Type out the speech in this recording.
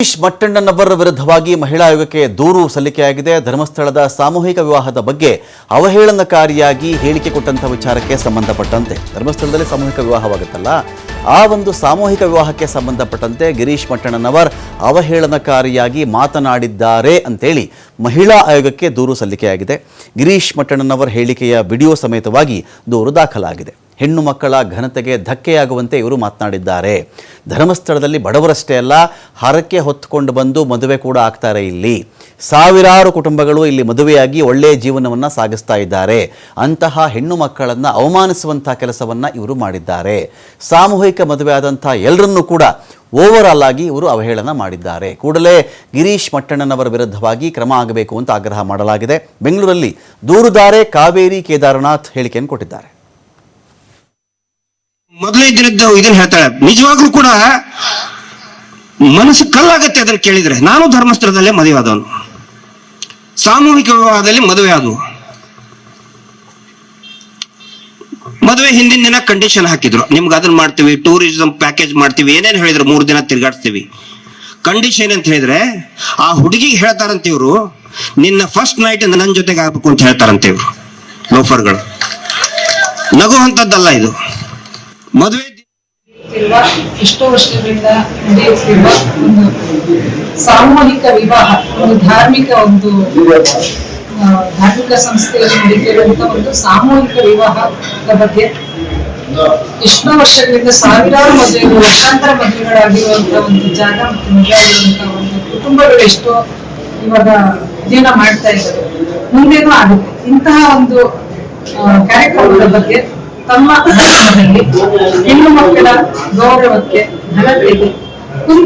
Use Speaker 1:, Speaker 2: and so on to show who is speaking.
Speaker 1: ಗಿರೀಶ್ ಮಟ್ಟಣ್ಣನವರ ವಿರುದ್ಧವಾಗಿ ಮಹಿಳಾ ಆಯೋಗಕ್ಕೆ ದೂರು ಸಲ್ಲಿಕೆಯಾಗಿದೆ. ಧರ್ಮಸ್ಥಳದ ಸಾಮೂಹಿಕ ವಿವಾಹದ ಬಗ್ಗೆ ಅವಹೇಳನಕಾರಿಯಾಗಿ ಹೇಳಿಕೆ ಕೊಟ್ಟಂತಹ ವಿಚಾರಕ್ಕೆ ಸಂಬಂಧಪಟ್ಟಂತೆ. ಧರ್ಮಸ್ಥಳದಲ್ಲಿ ಸಾಮೂಹಿಕ ವಿವಾಹವಾಗುತ್ತಲ್ಲ. ಆ ಒಂದು ಸಾಮೂಹಿಕ ವಿವಾಹಕ್ಕೆ ಸಂಬಂಧಪಟ್ಟಂತೆ ಗಿರೀಶ್ ಮಟ್ಟಣ್ಣನವರ್ ಅವಹೇಳನಕಾರಿಯಾಗಿ ಮಾತನಾಡಿದ್ದಾರೆ ಅಂತೇಳಿ ಮಹಿಳಾ ಆಯೋಗಕ್ಕೆ ದೂರು ಸಲ್ಲಿಕೆಯಾಗಿದೆ. ಗಿರೀಶ್ ಮಟ್ಟಣ್ಣನವರ್ ಹೇಳಿಕೆಯ ವಿಡಿಯೋ ಸಮೇತವಾಗಿ ದೂರು ದಾಖಲಾಗಿದೆ. ಹೆಣ್ಣು ಮಕ್ಕಳ ಘನತೆಗೆ ಧಕ್ಕೆಯಾಗುವಂತೆ ಇವರು ಮಾತನಾಡಿದ್ದಾರೆ. ಧರ್ಮಸ್ಥಳದಲ್ಲಿ ಬಡವರಷ್ಟೇ ಅಲ್ಲ ಹರಕೆ ಹೊತ್ತುಕೊಂಡು ಬಂದು ಮದುವೆ ಕೂಡ ಆಗ್ತಾರೆ ಇಲ್ಲಿ. ಸಾವಿರಾರು ಕುಟುಂಬಗಳು ಇಲ್ಲಿ ಮದುವೆಯಾಗಿ ಒಳ್ಳೆಯ ಜೀವನವನ್ನು ಸಾಗಿಸ್ತಾ ಇದ್ದಾರೆ. ಅಂತಹ ಹೆಣ್ಣು ಮಕ್ಕಳನ್ನು ಅವಮಾನಿಸುವಂಥ ಕೆಲಸವನ್ನು ಇವರು ಮಾಡಿದ್ದಾರೆ. ಸಾಮೂಹಿಕ ಮದುವೆ ಆದಂಥ ಎಲ್ಲರನ್ನೂ ಕೂಡ ಓವರ್ ಆಲ್ ಆಗಿ ಇವರು ಅವಹೇಳನ ಮಾಡಿದ್ದಾರೆ. ಕೂಡಲೇ ಗಿರೀಶ್ ಮಟ್ಟಣ್ಣನವರ ವಿರುದ್ಧವಾಗಿ ಕ್ರಮ ಆಗಬೇಕು ಅಂತ ಆಗ್ರಹ ಮಾಡಲಾಗಿದೆ. ಬೆಂಗಳೂರಲ್ಲಿ ದೂರುದಾರೆ ಕಾವೇರಿ ಕೇದಾರನಾಥ್ ಹೇಳಿಕೆಯನ್ನು ಕೊಟ್ಟಿದ್ದಾರೆ.
Speaker 2: ಮೊದಲನೇ ದಿನದ್ದು ಇದನ್ನ ಹೇಳ್ತಾಳೆ. ನಿಜವಾಗ್ಲೂ ಕೂಡ ಮನಸ್ಸು ಕಲ್ಲಾಗತ್ತೆ ಅದನ್ನ ಕೇಳಿದ್ರೆ. ನಾನು ಧರ್ಮಸ್ಥಳದಲ್ಲೇ ಮದುವೆ ಆದವನು ಸಾಮೂಹಿಕ ವಿವಾಹದಲ್ಲಿ ಮದುವೆ ಆದವು ಮದುವೆ ಹಿಂದಿನ ದಿನ ಕಂಡೀಷನ್ ಹಾಕಿದ್ರು. ನಿಮ್ಗೆ ಅದನ್ನ ಮಾಡ್ತೀವಿ ಟೂರಿಸಂ ಪ್ಯಾಕೇಜ್ ಮಾಡ್ತೀವಿ, ಏನೇನು ಹೇಳಿದ್ರು ಮೂರು ದಿನ ತಿರುಗಾಡ್ತೀವಿ ಕಂಡೀಷನ್ ಅಂತ ಹೇಳಿದ್ರೆ, ಆ ಹುಡುಗಿಗೆ ಹೇಳ್ತಾರಂತ ಇವರು, ನಿನ್ನ ಫಸ್ಟ್ ನೈಟ್ ನನ್ನ ಜೊತೆಗೆ ಆಗ್ಬೇಕು ಅಂತ ಹೇಳ್ತಾರಂತೆ ಇವ್ರು ಲೋಫರ್ಗಳು ನಗುವಂತದ್ದಲ್ಲ ಇದು. ಮದುವೆ
Speaker 3: ಎಷ್ಟೋ ವರ್ಷಗಳಿಂದ ಸಾಮೂಹಿಕ ವಿವಾಹ, ಒಂದು ಧಾರ್ಮಿಕ ಒಂದು ಧಾರ್ಮಿಕ ಸಂಸ್ಥೆಯಲ್ಲಿ ನಡೀತಿರುವಂತ ಒಂದು ಸಾಮೂಹಿಕ ವಿವಾಹದ ಬಗ್ಗೆ ಎಷ್ಟೋ ವರ್ಷಗಳಿಂದ ಸಾವಿರಾರು ಮದುವೆಗಳು, ಲಕ್ಷಾಂತರ ಮದುವೆಗಳಾಗಿರುವಂತ ಒಂದು ಜಾಗ ಮತ್ತು ಮದುವೆ ಆಗಿರುವಂತ ಒಂದು ಕುಟುಂಬಗಳು ಎಷ್ಟೋ ಇವಾಗ ಜೀವನ ಮಾಡ್ತಾ ಇದ್ದಾರೆ. ಮುಂದೇನೂ ಆಗುತ್ತೆ. ಇಂತಹ ಒಂದು ಕಾರ್ಯಕ್ರಮದ ಬಗ್ಗೆ ತಮ್ಮ ಹೆಣ್ಣು ಮಕ್ಕಳ ಗೌರವಕ್ಕೆ ಘನತೆಗೆ ಕುಂದು